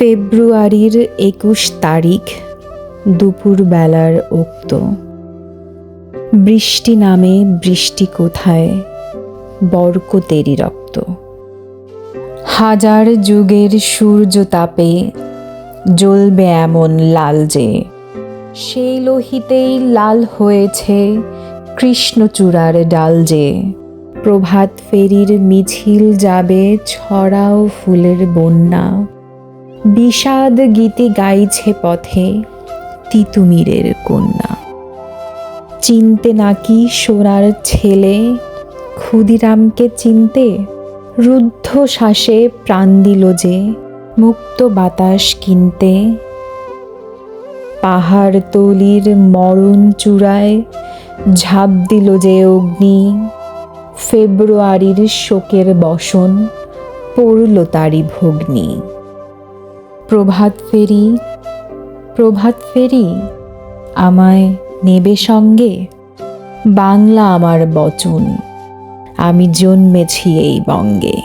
ফেব্রুয়ারির একুশ তারিখ দুপুরবেলার উক্ত। বৃষ্টি নামে বৃষ্টি কোথায়? বরকতেরই রক্ত। হাজার যুগের সূর্য তাপে জ্বলবে এমন লাল যে সেই লোহিতেই লাল হয়েছে কৃষ্ণচূড়ার ডাল যে। প্রভাত ফেরির মিছিল যাবে ছড়াও ফুলের বন্যা। বিষাদ গীতি গাইছে পথে তিতুমিরের কন্যা। চিনতে নাকি সোনার ছেলে? ক্ষুদিরামকে চিনতে? রুদ্ধ শ্বাসে প্রাণ দিল যে, মুক্ত বাতাস কিনতে। পাহাড় তলির মরণ চূড়ায় ঝাঁপ দিল যে অগ্নি। ফেব্রুয়ারির শোকের বসন পড়ল তারি ভগ্নি। প্রভাত ফেরি প্রভাত ফেরি আমায় নেবে সঙ্গে। বাংলা আমার বচন আমি জন্মেছি এই বঙ্গে।